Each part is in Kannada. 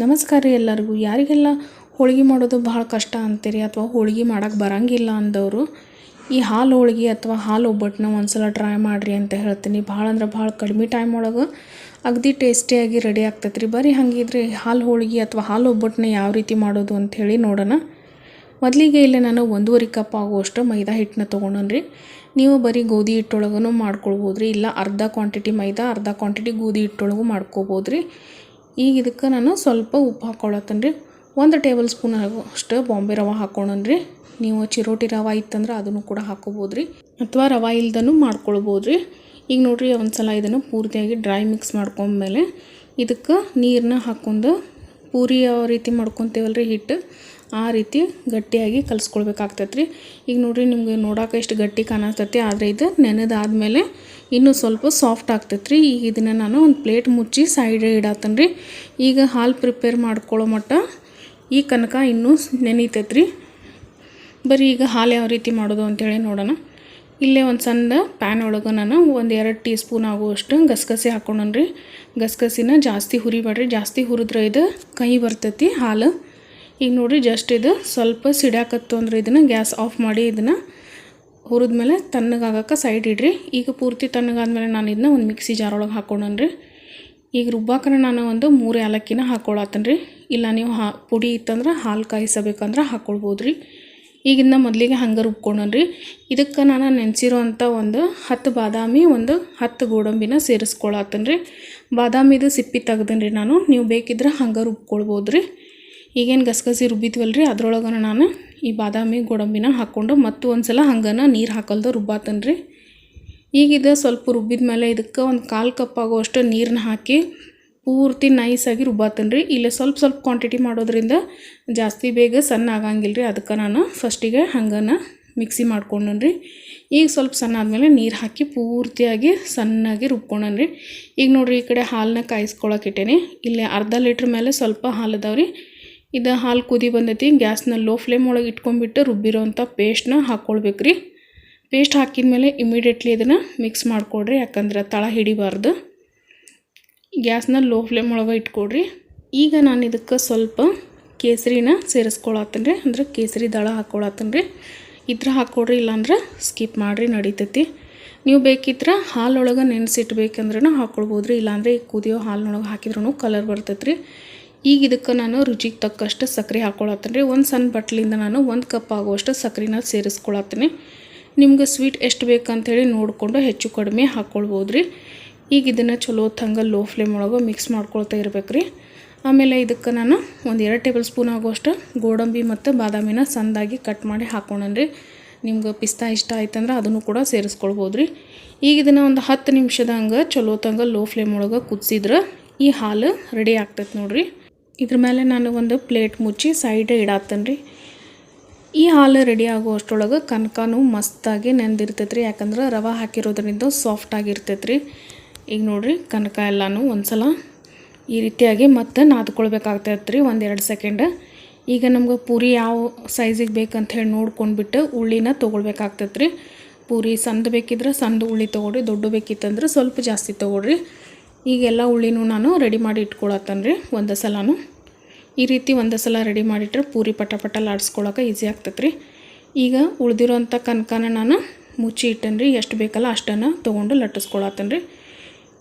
ನಮಸ್ಕಾರ ರೀ ಎಲ್ಲರಿಗೂ. ಯಾರಿಗೆಲ್ಲ ಹೋಳಿಗೆ ಮಾಡೋದು ಭಾಳ ಕಷ್ಟ ಅಂತೀರಿ ಅಥವಾ ಹೋಳಿಗೆ ಮಾಡೋಕೆ ಬರಂಗಿಲ್ಲ ಅಂದವರು, ಈ ಹಾಲು ಹೋಳಿಗೆ ಅಥವಾ ಹಾಲು ಒಬ್ಬಟ್ಟನ್ನ ಒಂದ್ಸಲ ಟ್ರೈ ಮಾಡಿರಿ ಅಂತ ಹೇಳ್ತೀನಿ. ಭಾಳ ಅಂದ್ರೆ ಭಾಳ ಕಡಿಮೆ ಟೈಮ್ ಒಳಗೆ ಅಗದಿ ಟೇಸ್ಟಿಯಾಗಿ ರೆಡಿ ಆಗ್ತೈತೆ ರೀ ಬರೀ ಹಾಗಿದ್ರೆ ಹಾಲು ಹೋಳಿಗೆ ಅಥವಾ ಹಾಲು ಒಬ್ಬಟ್ಟನ್ನ ಯಾವ ರೀತಿ ಮಾಡೋದು ಅಂಥೇಳಿ ನೋಡೋಣ. ಮೊದಲಿಗೆ ಇಲ್ಲಿ ನಾನು ಒಂದೂವರೆ ಕಪ್ ಆಗುವಷ್ಟು ಮೈದಾ ಹಿಟ್ಟನ್ನ ತೊಗೊಂಡನ್ರಿ. ನೀವು ಬರೀ ಗೋಧಿ ಹಿಟ್ಟೊಳಗೂ ಮಾಡ್ಕೊಳ್ಬೋದು ರೀ ಇಲ್ಲ ಅರ್ಧ ಕ್ವಾಂಟಿಟಿ ಮೈದಾ, ಅರ್ಧ ಕ್ವಾಂಟಿಟಿ ಗೋಧಿ ಹಿಟ್ಟೊಳಗೂ ಮಾಡ್ಕೋಬೋದು ರೀ ಈಗ ಇದಕ್ಕೆ ನಾನು ಸ್ವಲ್ಪ ಉಪ್ಪು ಹಾಕ್ಕೊಳತ್ತೇನೆ ರೀ ಒಂದು ಟೇಬಲ್ ಸ್ಪೂನ್ ಅಷ್ಟು ಬಾಂಬೆ ರವೆ ಹಾಕ್ಕೊಂಡನ್ ರೀ ನೀವು ಚಿರೋಟಿ ರವೆ ಇತ್ತಂದ್ರೆ ಅದನ್ನು ಕೂಡ ಹಾಕ್ಕೋಬೋದು ರೀ ಅಥವಾ ರವೆ ಇಲ್ದನೂ ಮಾಡ್ಕೊಳ್ಬೋದು ರೀ ಈಗ ನೋಡಿರಿ ಒಂದು ಸಲ ಇದನ್ನು ಪೂರ್ತಿಯಾಗಿ ಡ್ರೈ ಮಿಕ್ಸ್ ಮಾಡ್ಕೊಂಡ್ಮೇಲೆ ಇದಕ್ಕೆ ನೀರನ್ನ ಹಾಕ್ಕೊಂಡು ಪೂರಿ ಯಾವ ರೀತಿ ಮಾಡ್ಕೊತೀವಲ್ಲ ರೀ ಹಿಟ್ಟು. ಆ ರೀತಿ ಗಟ್ಟಿಯಾಗಿ ಕಲಿಸ್ಕೊಳ್ಬೇಕಾಗ್ತೈತೆ ರೀ ಈಗ ನೋಡಿರಿ, ನಿಮಗೆ ನೋಡೋಕೆ ಎಷ್ಟು ಗಟ್ಟಿ ಕಾಣಿಸ್ತೈತಿ. ಆದರೆ ಇದು ನೆನೆದಾದ್ಮೇಲೆ ಇನ್ನೂ ಸ್ವಲ್ಪ ಸಾಫ್ಟ್ ಆಗ್ತೈತೆ ರೀ ಈಗ ಇದನ್ನು ನಾನು ಒಂದು ಪ್ಲೇಟ್ ಮುಚ್ಚಿ ಸೈಡ್ ಇಡತ್ತೇನೆ ರೀ ಈಗ ಹಾಲು ಪ್ರಿಪೇರ್ ಮಾಡ್ಕೊಳ್ಳೋ ಮಟ್ಟ ಈ ಕನಕ ಇನ್ನೂ ನೆನೀತೈತೆ ರೀ ಬರೀ ಈಗ ಹಾಲು ಯಾವ ರೀತಿ ಮಾಡೋದು ಅಂತೇಳಿ ನೋಡೋಣ. ಇಲ್ಲೇ ಒಂದು ಸಣ್ಣ ಪ್ಯಾನ್ ಒಳಗೆ ನಾನು ಒಂದು ಎರಡು ಟೀ ಸ್ಪೂನ್ ಆಗುವಷ್ಟು ಗಸಗಸೆ ಹಾಕ್ಕೊಂಡನ್ ರೀ ಗಸಗಸಿನ ಜಾಸ್ತಿ ಹುರಿಬೇಡ್ರಿ. ಜಾಸ್ತಿ ಹುರಿದ್ರೆ ಇದು ಕಹಿ ಬರ್ತೈತಿ ಹಾಲು. ಈಗ ನೋಡಿರಿ ಜಸ್ಟ್ ಇದು ಸ್ವಲ್ಪ ಸಿಡ್ಯಾಕತ್ತು ಅಂದ್ರೆ ಇದನ್ನು ಗ್ಯಾಸ್ ಆಫ್ ಮಾಡಿ ಇದನ್ನು ಹುರಿದ್ಮೇಲೆ ತಣ್ಣಗಾಗಕ್ಕೆ ಸೈಡ್ ಇಡ್ರಿ. ಈಗ ಪೂರ್ತಿ ತಣ್ಣಗಾದ್ಮೇಲೆ ನಾನು ಇದನ್ನ ಒಂದು ಮಿಕ್ಸಿ ಜಾರ್ ಒಳಗೆ ಹಾಕ್ಕೊಂಡನ್ ರೀ ಈಗ ರುಬ್ಬಾಕನ ನಾನು ಒಂದು ಮೂರು ಏಲಕ್ಕಿನ ಹಾಕ್ಕೊಳತ್ತೇನೆ ರೀ ಇಲ್ಲ ನೀವು ಹಾ, ಪುಡಿ ಇತ್ತಂದ್ರೆ ಹಾಲು ಕಾಯಿಸಬೇಕಂದ್ರೆ ಹಾಕ್ಕೊಳ್ಬೋದು ರೀ ಈಗಿಂದ ಮೊದಲಿಗೆ ಹಂಗೆ ರುಬ್ಕೊಂಡನ್ರಿ. ಇದಕ್ಕೆ ನಾನು ನೆನೆಸಿರೋಂಥ ಒಂದು ಹತ್ತು ಬಾದಾಮಿ ಒಂದು ಹತ್ತು ಗೋಡಂಬಿನ ಸೇರಿಸ್ಕೊಳತ್ತೇನೆ ರೀ ಬಾದಾಮಿದು ಸಿಪ್ಪಿ ತೆಗ್ದನ್ರಿ ನಾನು. ನೀವು ಬೇಕಿದ್ರೆ ಹಂಗೆ ರುಬ್ಕೊಳ್ಬೋದು ರೀ ಈಗೇನು ಗಸಗಸಿ ರುಬ್ಬಿದ್ವಲ್ಲ ರೀ ಅದ್ರೊಳಗೆ ನಾನು ಈ ಬಾದಾಮಿ ಗೋಡಂಬಿನ ಹಾಕ್ಕೊಂಡು ಮತ್ತು ಒಂದು ಸಲ ಹಂಗನ ನೀರು ಹಾಕಲ್ದು ರುಬ್ಬಾತನ್ರಿ. ಈಗಿದ ಸ್ವಲ್ಪ ರುಬ್ಬಿದ ಮೇಲೆ ಇದಕ್ಕೆ ಒಂದು ಕಾಲು ಕಪ್ ಆಗುವಷ್ಟು ನೀರನ್ನ ಹಾಕಿ ಪೂರ್ತಿ ನೈಸಾಗಿ ರುಬ್ಬಾತನ್ರಿ. ಇಲ್ಲ ಸ್ವಲ್ಪ ಸ್ವಲ್ಪ ಕ್ವಾಂಟಿಟಿ ಮಾಡೋದ್ರಿಂದ ಜಾಸ್ತಿ ಬೇಗ ಸಣ್ಣ ಆಗಂಗಿಲ್ಲ ರೀ ಅದಕ್ಕೆ ನಾನು ಫಸ್ಟಿಗೆ ಹಂಗನ ಮಿಕ್ಸಿ ಮಾಡ್ಕೊಂಡನ್ರಿ. ಈಗ ಸ್ವಲ್ಪ ಸಣ್ಣ ಆದಮೇಲೆ ನೀರು ಹಾಕಿ ಪೂರ್ತಿಯಾಗಿ ಸಣ್ಣಾಗಿ ರುಬ್ಕೊಂಡನ್ರಿ. ಈಗ ನೋಡಿರಿ ಈ ಕಡೆ ಹಾಲನ್ನ ಕಾಯಿಸ್ಕೊಳಕ್ಕೆ ಇಟ್ಟೇನಿ. ಇಲ್ಲಿ ಅರ್ಧ ಲೀಟ್ರ್ ಮೇಲೆ ಸ್ವಲ್ಪ ಹಾಲು ಅದಾವ್ರಿ. ಇದು ಹಾಲು ಕುದಿ ಬಂದೈತಿ, ಗ್ಯಾಸ್ನ ಲೋ ಫ್ಲೇಮ್ ಒಳಗೆ ಇಟ್ಕೊಂಡ್ಬಿಟ್ಟು ರುಬ್ಬಿರೋಂಥ ಪೇಸ್ಟ್ನ ಹಾಕ್ಕೊಳ್ಬೇಕು ರೀ ಪೇಸ್ಟ್ ಹಾಕಿದ ಮೇಲೆ ಇಮಿಡಿಯೇಟ್ಲಿ ಇದನ್ನು ಮಿಕ್ಸ್ ಮಾಡಿಕೊಡ್ರಿ, ಯಾಕಂದ್ರೆ ತಳ ಹಿಡಿಬಾರ್ದು. ಗ್ಯಾಸ್ನ ಲೋ ಫ್ಲೇಮ್ ಒಳಗೆ ಇಟ್ಕೊಡ್ರಿ. ಈಗ ನಾನು ಇದಕ್ಕೆ ಸ್ವಲ್ಪ ಕೇಸರಿನ ಸೇರಿಸ್ಕೊಳತ್ತೀನಿ ರೀ ಅಂದ್ರೆ ಕೇಸರಿ ದಳ ಹಾಕ್ಕೊಳತ್ತೀನಿ ರೀ ಇದ್ರ ಹಾಕ್ಕೊಡ್ರಿ ಇಲ್ಲಾಂದ್ರೆ ಸ್ಕಿಪ್ ಮಾಡಿರಿ, ನಡೀತೈತಿ. ನೀವು ಬೇಕಿದ್ರೆ ಹಾಲೊಳಗೆ ನೆನೆಸಿಟ್ಬೇಕಂದ್ರೂ ಹಾಕ್ಕೊಳ್ಬೋದು ರೀ ಇಲ್ಲಾಂದ್ರೆ ಈ ಕುದಿಯೋ ಹಾಲಿನೊಳಗೆ ಹಾಕಿದ್ರೂ ಕಲರ್ ಬರ್ತೈತೆ ರೀ ಈಗ ಇದಕ್ಕೆ ನಾನು ರುಚಿಗೆ ತಕ್ಕಷ್ಟು ಸಕ್ಕರೆ ಹಾಕ್ಕೊಳತ್ತೀನಿ ರೀ ಒಂದು ಸಣ್ಣ ಬಟ್ಲಿಂದ ನಾನು ಒಂದು ಕಪ್ ಆಗುವಷ್ಟು ಸಕ್ಕರೆನ ಸೇರಿಸ್ಕೊಳತ್ತೀನಿ. ನಿಮ್ಗೆ ಸ್ವೀಟ್ ಎಷ್ಟು ಬೇಕಂಥೇಳಿ ನೋಡಿಕೊಂಡು ಹೆಚ್ಚು ಕಡಿಮೆ ಹಾಕ್ಕೊಳ್ಬೋದು ರೀ ಈಗ ಇದನ್ನು ಚಲೋ ತಂಗ ಲೋ ಫ್ಲೇಮ್ ಒಳಗೆ ಮಿಕ್ಸ್ ಮಾಡ್ಕೊಳ್ತಾ ಇರ್ಬೇಕು ರೀ ಆಮೇಲೆ ಇದಕ್ಕೆ ನಾನು ಒಂದು ಎರಡು ಟೇಬಲ್ ಸ್ಪೂನ್ ಆಗುವಷ್ಟು ಗೋಡಂಬಿ ಮತ್ತು ಬಾದಾಮಿನ ಸಣ್ಣದಾಗಿ ಕಟ್ ಮಾಡಿ ಹಾಕ್ಕೊಂಡ್ರಿ ನಿಮ್ಗೆ ಪಿಸ್ತಾ ಇಷ್ಟ ಆಯ್ತಂದ್ರೆ ಅದನ್ನು ಕೂಡ ಸೇರಿಸ್ಕೊಳ್ಬೋದು ರೀ ಈಗ ಇದನ್ನು ಒಂದು ಹತ್ತು ನಿಮಿಷದ ಹಂಗೆ ಚಲೋ ತಂಗ ಲೋ ಫ್ಲೇಮ್ ಒಳಗೆ ಕುದಿಸಿದ್ರೆ ಈ ಹಾಲು ರೆಡಿ ಆಗ್ತೈತೆ ನೋಡಿರಿ. ಇದ್ರ ಮೇಲೆ ನಾನು ಒಂದು ಪ್ಲೇಟ್ ಮುಚ್ಚಿ ಸೈಡ್ ಇಡಾತ್ತೇನೆ ರೀ ಈ ಹಾಲು ರೆಡಿ ಆಗೋ ಅಷ್ಟರೊಳಗೆ ಕನಕನೂ ಮಸ್ತಾಗಿ ನೆಂದಿರ್ತೈತೆ ರೀ ಯಾಕಂದ್ರೆ ರವೆ ಹಾಕಿರೋದ್ರಿಂದ ಸಾಫ್ಟ್ ಆಗಿರ್ತೈತೆ ರೀ ಈಗ ನೋಡಿರಿ, ಕನಕ ಎಲ್ಲನೂ ಒಂದು ಸಲ ಈ ರೀತಿಯಾಗಿ ಮತ್ತೆ ನಾದ್ಕೊಳ್ಬೇಕಾಗ್ತೈತೆ ರೀ ಒಂದೆರಡು ಸೆಕೆಂಡ್ ಈಗ ನಮ್ಗೆ ಪೂರಿ ಯಾವ ಸೈಜಿಗೆ ಬೇಕಂತ ಹೇಳಿ ನೋಡ್ಕೊಂಡ್ಬಿಟ್ಟು ಉಳ್ಳಿನ ತೊಗೊಳ್ಬೇಕಾಗ್ತೈತೆ ರೀ ಪೂರಿ ಸಣ್ಣ ಬೇಕಿದ್ರೆ ಸಣ್ಣ ಉಳ್ಳಿ ತೊಗೊಳ್ರಿ, ದೊಡ್ಡ ಬೇಕಿತ್ತಂದ್ರೆ ಸ್ವಲ್ಪ ಜಾಸ್ತಿ ತೊಗೊಳ್ರಿ. ಈಗೆಲ್ಲ ಹುಳಿನೂ ನಾನು ರೆಡಿ ಮಾಡಿ ಇಟ್ಕೊಳತ್ತನ್ರಿ ಒಂದು ಸಲನೂ ಈ ರೀತಿ ಒಂದು ಸಲ ರೆಡಿ ಮಾಡಿಟ್ರೆ ಪೂರಿ ಪಟ ಪಟ ಲಾಡ್ಸ್ಕೊಳಕ್ಕೆ ಈಸಿ ಆಗ್ತೈತೆ ರೀ ಈಗ ಉಳಿದಿರೋಂಥ ಕನಕನ ನಾನು ಮುಚ್ಚಿ ಇಟ್ಟೇನ್ರಿ, ಎಷ್ಟು ಬೇಕಲ್ಲ ಅಷ್ಟನ್ನು ತೊಗೊಂಡು ಲಟ್ಟಿಸ್ಕೊಳತ್ತೇನೆ ರೀ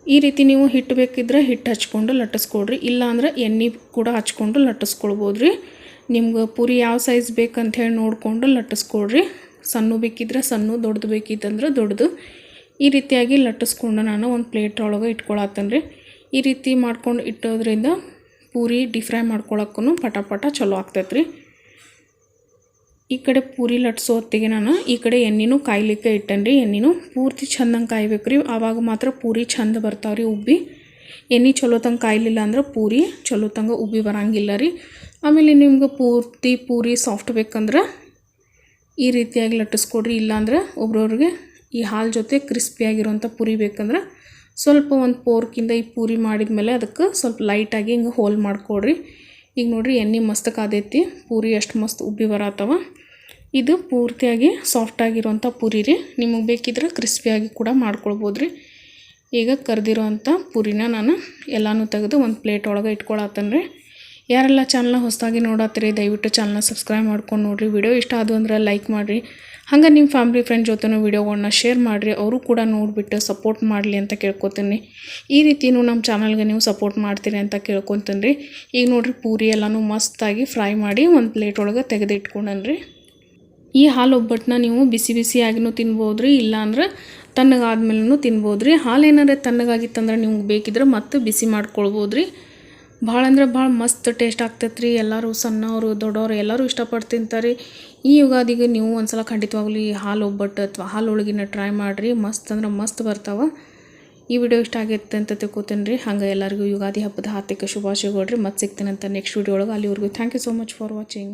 ಈ ರೀತಿ ನೀವು ಹಿಟ್ಟು ಬೇಕಿದ್ರೆ ಹಿಟ್ಟು ಹಚ್ಕೊಂಡು ಲಟ್ಟಿಸ್ಕೊಡ್ರಿ, ಇಲ್ಲಾಂದ್ರೆ ಎಣ್ಣೆ ಕೂಡ ಹಚ್ಕೊಂಡು ಲಟ್ಟಿಸ್ಕೊಳ್ಬೋದು ರೀ ನಿಮ್ಗೆ ಪೂರಿ ಯಾವ ಸೈಜ್ ಬೇಕಂತ ಹೇಳಿ ನೋಡಿಕೊಂಡು ಲಟ್ಟಿಸ್ಕೊಳ್ರಿ ಸಣ್ಣ ಬೇಕಿದ್ರೆ ಸಣ್ಣ, ದೊಡ್ಡದು ಬೇಕಿತ್ತಂದ್ರೆ ದೊಡ್ಡದು. ಈ ರೀತಿಯಾಗಿ ಲಟ್ಟಿಸ್ಕೊಂಡು ನಾನು ಒಂದು ಪ್ಲೇಟ್ ಒಳಗೆ ಇಟ್ಕೊಳತ್ತೇನೆ ರೀ ಈ ರೀತಿ ಮಾಡ್ಕೊಂಡು ಇಟ್ಟೋದ್ರಿಂದ ಪೂರಿ ಡಿ ಫ್ರೈ ಮಾಡ್ಕೊಳಕ್ಕೂ ಪಟ ಪಟ ಚಲೋ ಆಗ್ತೈತೆ ರೀ ಈ ಕಡೆ ಪೂರಿ ಲಟ್ಸೋ ಹೊತ್ತಿಗೆ ನಾನು ಈ ಕಡೆ ಎಣ್ಣೆನೂ ಕಾಯ್ಲಿಕ್ಕೆ ಇಟ್ಟೇನೆ ರೀ ಎಣ್ಣೆನೂ ಪೂರ್ತಿ ಚಂದಂಗೆ ಕಾಯ್ಬೇಕು ರೀ ಆವಾಗ ಮಾತ್ರ ಪೂರಿ ಚಂದ ಬರ್ತಾವೆ ರೀ ಉಬ್ಬಿ. ಎಣ್ಣೆ ಚಲೋ ತಂಗೆ ಕಾಯ್ಲಿಲ್ಲ ಅಂದ್ರೆ ಪೂರಿ ಚಲೋ ತಂಗ ಉಬ್ಬಿ ಬರಂಗಿಲ್ಲ ರೀ. ಆಮೇಲೆ ನಿಮ್ಗೆ ಪೂರ್ತಿ ಪೂರಿ ಸಾಫ್ಟ್ ಬೇಕಂದ್ರೆ ಈ ರೀತಿಯಾಗಿ ಲಟ್ಟಿಸ್ಕೊಡ್ರಿ. ಇಲ್ಲಾಂದ್ರೆ ಒಬ್ರವ್ರಿಗೆ ಈ ಹಾಲು ಜೊತೆ ಕ್ರಿಸ್ಪಿಯಾಗಿರುವಂಥ ಪೂರಿ ಬೇಕಂದ್ರೆ ಸ್ವಲ್ಪ ಒಂದು ಪೋರ್ಕಿಂದ ಈ ಪೂರಿ ಮಾಡಿದ ಮೇಲೆ ಅದಕ್ಕೆ ಸ್ವಲ್ಪ ಲೈಟಾಗಿ ಹಿಂಗೆ ಹೋಲ್ ಮಾಡಿಕೊಡ್ರಿ. ಈಗ ನೋಡಿರಿ ಎಣ್ಣೆ ಮಸ್ತ್ ಕಾದೈತಿ, ಪೂರಿ ಎಷ್ಟು ಮಸ್ತ್ ಉಬ್ಬಿ ಬರತ್ತವ. ಇದು ಪೂರ್ತಿಯಾಗಿ ಸಾಫ್ಟಾಗಿರೋಂಥ ಪೂರಿ ರೀ. ನಿಮಗೆ ಬೇಕಿದ್ರೆ ಕ್ರಿಸ್ಪಿಯಾಗಿ ಕೂಡ ಮಾಡ್ಕೊಳ್ಬೋದು ರೀ ಈಗ ಕರೆದಿರೋಂಥ ಪೂರಿನ ನಾನು ಎಲ್ಲನೂ ತೆಗೆದು ಒಂದು ಪ್ಲೇಟ್ ಒಳಗೆ ಇಟ್ಕೊಳತ್ತನ್ರಿ. ಯಾರೆಲ್ಲ ಚಾನಲ್ನ ಹೊಸದಾಗಿ ನೋಡತ್ತೀರಿ ದಯವಿಟ್ಟು ಚಾನಲ್ನ ಸಬ್ಸ್ಕ್ರೈಬ್ ಮಾಡ್ಕೊಂಡು ನೋಡಿರಿ. ವಿಡಿಯೋ ಇಷ್ಟ ಆದ್ರೆ ಅಂದ್ರೆ ಲೈಕ್ ಮಾಡಿರಿ. ಹಂಗೆ ನಿಮ್ಮ ಫ್ಯಾಮ್ಲಿ ಫ್ರೆಂಡ್ ಜೊತೆನೂ ವೀಡಿಯೋಗಳನ್ನ ಶೇರ್ ಮಾಡಿರಿ, ಅವರು ಕೂಡ ನೋಡಿಬಿಟ್ಟು ಸಪೋರ್ಟ್ ಮಾಡಲಿ ಅಂತ ಕೇಳ್ಕೊತೀನಿ. ಈ ರೀತಿಯೂ ನಮ್ಮ ಚಾನಲ್ಗೆ ನೀವು ಸಪೋರ್ಟ್ ಮಾಡ್ತೀರಿ ಅಂತ ಕೇಳ್ಕೊತೀನಿ. ಈಗ ನೋಡಿರಿ ಪೂರಿ ಎಲ್ಲನೂ ಮಸ್ತಾಗಿ ಫ್ರೈ ಮಾಡಿ ಒಂದು ಪ್ಲೇಟ್ ಒಳಗೆ ತೆಗೆದಿಟ್ಕೊಂಡನ್ರಿ. ಈ ಹಾಲು ಒಬ್ಬಟ್ಟನ್ನ ನೀವು ಬಿಸಿ ಬಿಸಿಯಾಗಿನೂ ತಿನ್ಬೋದು ರೀ ಇಲ್ಲಾಂದ್ರೆ ತಣ್ಣಗಾದ್ಮೇಲೂ ತಿನ್ಬೋದು ರೀ ಹಾಲು ಏನಾರ ತಣ್ಣಗಾಗಿತ್ತಂದ್ರೆ ನಿಮ್ಗೆ ಬೇಕಿದ್ರೆ ಮತ್ತೆ ಬಿಸಿ ಮಾಡ್ಕೊಳ್ಬೋದು ರೀ ಭಾಳ ಅಂದ್ರೆ ಭಾಳ ಮಸ್ತ್ ಟೇಸ್ಟ್ ಆಗ್ತೈತೆ ರೀ ಎಲ್ಲರೂ ಸಣ್ಣವರು, ದೊಡ್ಡವರು ಎಲ್ಲರೂ ಇಷ್ಟಪಟ್ಟು ತಿಂತಾರೆ ಈ ಯುಗಾದಿಗೆ ನೀವು ಒಂದ್ಸಲ ಖಂಡಿತವಾಗ್ಲೂ ಈ ಹಾಲು ಒಬ್ಬಟ್ಟು ಅಥವಾ ಹಾಲು ಹೋಳಿಗೆನ ಟ್ರೈ ಮಾಡಿರಿ. ಮಸ್ತ್ ಅಂದ್ರೆ ಮಸ್ತ್ ಬರ್ತಾವೆ. ಈ ವಿಡಿಯೋ ಇಷ್ಟ ಆಗೈತೆ ಅಂತ ತಿಳ್ಕೊತೀನಿ ರೀ. ಹಂಗೆ ಎಲ್ಲರಿಗೂ ಯುಗಾದಿ ಹಬ್ಬದ ಹಾರ್ದಿಕ ಶುಭಾಶಯಗಳು ರೀ. ಮತ್ತೆ ಸಿಗ್ತೇನೆ ಅಂತ ನೆಕ್ಸ್ಟ್ ವಿಡಿಯೋ ಒಳಗೆ. ಅಲ್ಲಿವರೆಗೂ thank you so much for watching